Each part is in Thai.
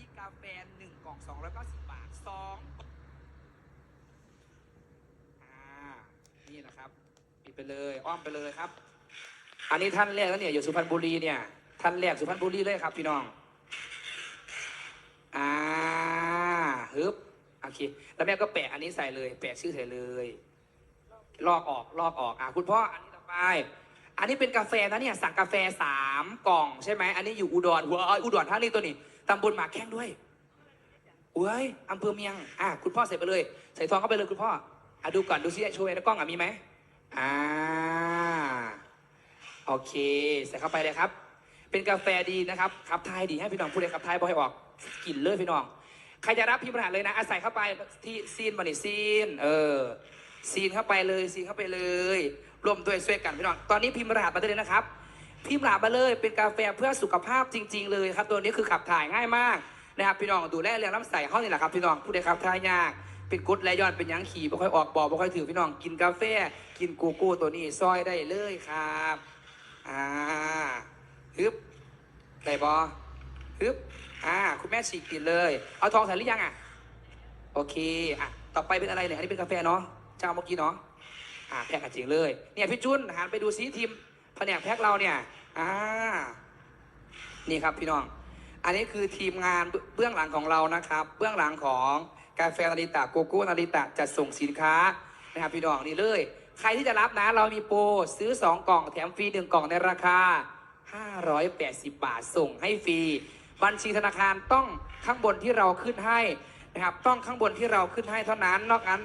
ที่กาแฟหนึ่งกล่อง 290 บาทสองอ่า นี่นะครับปิดไปเลย อ้อมไปเลยครับ อันนี้ท่านแรกแล้วเนี่ย อยู่สุพรรณบุรีเนี่ย ท่านแรกสุพรรณบุรีเลยครับ พี่น้อง อ่าฮึบโอเค แล้วแม่ก็แปะอันนี้ใส่เลย แปะชื่อใส่เลย ลอกออก ลอกออก อะคุณพ่อ อันนี้ต่อไปอันนี้เป็นกาแฟนะเนี่ยสั่งกาแฟสามกล่องใช่ไหมอันนี้อยู่อุดรหัวอ้ยอุดรท่านี่ตัวนี้ ตำบลหมากแข้งด้วยเว้ยอำเภอเมียง อะคุณพ่อใส่ไปเลย ใส่ทองเข้าไปเลยคุณพ่ออะดูก่อนดูซิโชว์ในกล้องอะมีไหมอ่าโอเค ใส่เข้าไปเลยครับ เป็นกาแฟดีนะครับขับทายดีให้พี่น้องพูดเลยขับทายบอกให้ออกกลิ่นเลยพี่น้องใครจะรับพิมพ์รหัสเลยนะอาศัยเข้าไปที่ซีนบันิซีน เออ ซีนเข้าไปเลยซีนเข้าไปเลยรวมด้วยช่วยกันพี่น้องตอนนี้พิมพ์รหัสมาได้เลยนะครับ พิมพ์หัสมาเลยเป็นกาแฟเพื่อสุขภาพจริง ๆ เลยครับ ตัวนี้คือขับถ่ายง่ายมากนะครับพี่น้องดูแลเรื่องน้ำใสห้องนี่แหละครับพี่น้องผู้ใดขับถ่ายยากเป็นกรดและย้อนเป็นยังขี่ไม่ค่อยออกบ่อไม่ค่อยถือพี่น้องกินกาแฟ กินโกโก้ตัวนี้ซอยได้เลยครับอ่าฮึบได้บอฮึบอ่าคุณแม่ฉีกกินเลย เอาทองใส่หรือยังอะโอเคอะต่อไปเป็นอะไรเนี่ยอันนี้เป็นกาแฟเนาะเจ้าเมื่อกี้เนาะอ่าแพ็กกันจริงเลยเนี่ยพี่จุนหันไปดูซิทีม แผนกแพ็กเราเนี่ย อ่า นี่ครับพี่น้อง อันนี้คือทีมงานเบื้องหลังของเรานะครับ เบื้องหลังของกาแฟนาริตะโกโก้นาริตะจัดส่งสินค้านะครับพี่น้องนี่เลย ใครที่จะรับนะ เรามีโปรซื้อ 2 กล่องแถมฟรี1กล่องในราคา 580 บาทส่งให้ฟรี บัญชีธนาคารต้องข้างบนที่เราขึ้นให้นะครับ ต้องข้างบนที่เราขึ้นให้เท่านั้น นอกนั้น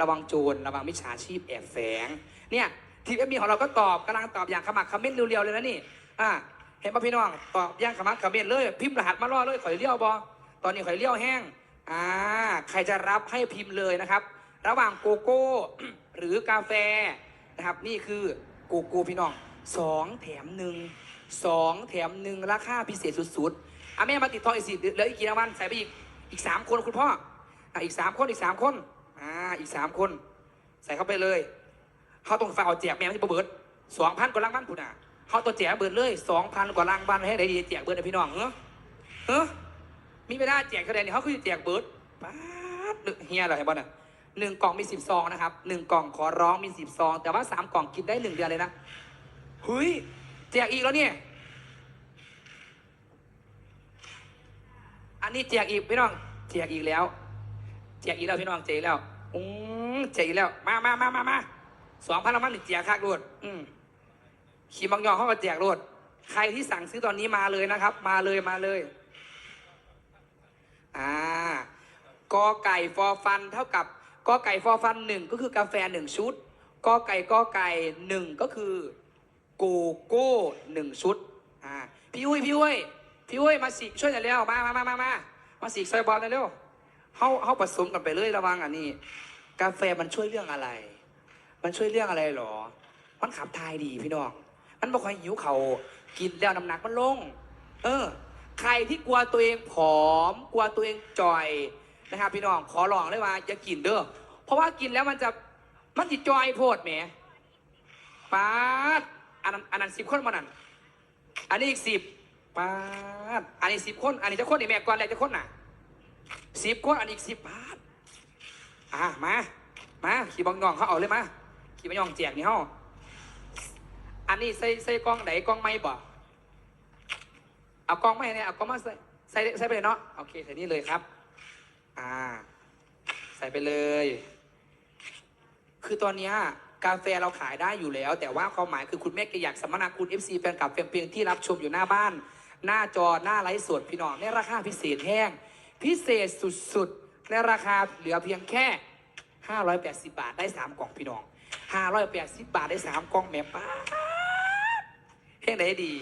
ระวังโจรระวังมิจฉาชีพแอบแฝง เนี่ย ทีมเอ็มบีของเราก็ตอบกำลังตอบอย่างขมักขม้นเร็วๆเลยนะนี่อ่าเห็นป่ะพี่น้องตอบอย่างขมักขม้นเลย พิมพ์รหัสมาล่อเลยข่อยเลี้ยวบอตอนนี้ข่อยเลี้ยวแห้งอ่าใครจะรับให้พิมพ์เลยนะครับ ระหว่างโกโก้หรือกาแฟนะครับ นี่คือโกโก้พี่น้องสองแถมหนึ่งสองแถมหนึ่งราคาพิเศษสุดๆอะแม่มาติดทองอีกสิเหลืออีกกี่รางวัลใส่ไปอีกอีกสามคนคุณพ่ออะอีกสามคนอีกสามคนอ่าอีกสามคน ใส่เข้าไปเลย เขาต้องฝาเอาแจกแม่ที่ประเบิดสองพันกว่ารางวัลพุ่นอะเขาตัวแจกเบิดเลยสองพันกว่ารางวัลให้ได้ดีแจกเบิดนะพี่น้องเฮ้อเฮ้อมีไม่ได้แจกคะแนนนี่เขาคือแจกเบิดป๊าดเฮียเหรอเห็นบ่น่ะหนึ่งกล่องมีสิบซองนะครับหนึ่งกล่องขอร้องมีสิบซอง แต่ว่าสามกล่องกินได้หนึ่งเดือนเลยนะเฮ้ยแจกอีกแล้วเนี่ยอันนี้แจกอีกพี่น้องแจกอีกแล้วแจกอีกแล้วพี่น้องแจกอีกแล้วอืมแจกอีกแล้ว มามามามามา สองพันละมันนี่แจกคักรวดอืมขี่บางยองเขาก็แจกรวดใครที่สั่งซื้อตอนนี้มาเลยนะครับ มาเลยมาเลย อ่ากอไก่ฟอฟัน เท่ากับกอไก่ฟอฟันหนึ่งก็คือกาแฟหนึ่งชุดกอไก่กอไก่หนึ่งก็คือโกโก้หนึ่งชุด อ่า พี่อุ้ยพี่อุ้ยพี่อุ้ยมาสิช่วยหน่อยเร็วมามามามามามาสิซอยบอลหน่อยเร็วเขาเขาผสมกันไปเลยระวังอันนี้ กาแฟมันช่วยเรื่องอะไร มันช่วยเรื่องอะไรหรอ มันขับทายดีพี่น้อง มันบอกให้หิวเขากินแล้วน้ำหนักมันลง เออ ใครที่กลัวตัวเองผอม กลัวตัวเองจ่อยนะครับพี่น้อง ขอลองเลยว่าจะกินเด้อ เพราะว่ากินแล้วมันจะมันจิจอยโพดแหมปาดอันนั้นอันนั้นสิบคนมานั่น อันนี้อีกสิบปาดอันนี้สิบคน อันนี้จะคนอีกแม่ก่อนแล้วจะคนน่ะสิบคน อันนี้อีกสิบบาทอะมา มา ขี่บังยองเขาเอาเลยมา ขี่บังยองแจกนี่เขาอันนี้ใส่ใส่กล้องไหนกล้องไม่บ่เอากล้องไม่เนี่ยเอากล้องมาใส่ใส่ใส่ไปเลยเนาะโอเคใส่นี่เลยครับ อ่า ใส่ไปเลย คือตอนนี้กาแฟเราขายได้อยู่แล้ว แต่ว่าความหมายคือคุณแม่แกอยากสัมมนาคุณ FC แฟนคลับแฟนเพลงที่รับชมอยู่หน้าบ้าน หน้าจอหน้าไลฟ์สดพี่น้องในราคาพิเศษแห้ง พิเศษสุดๆในราคาเหลือเพียงแค่ 580 บาทได้ 3 กล่องพี่น้อง ห้าร้อยแปดสิบบาทได้สามกล่องแม่ป้าแห่งไหนดี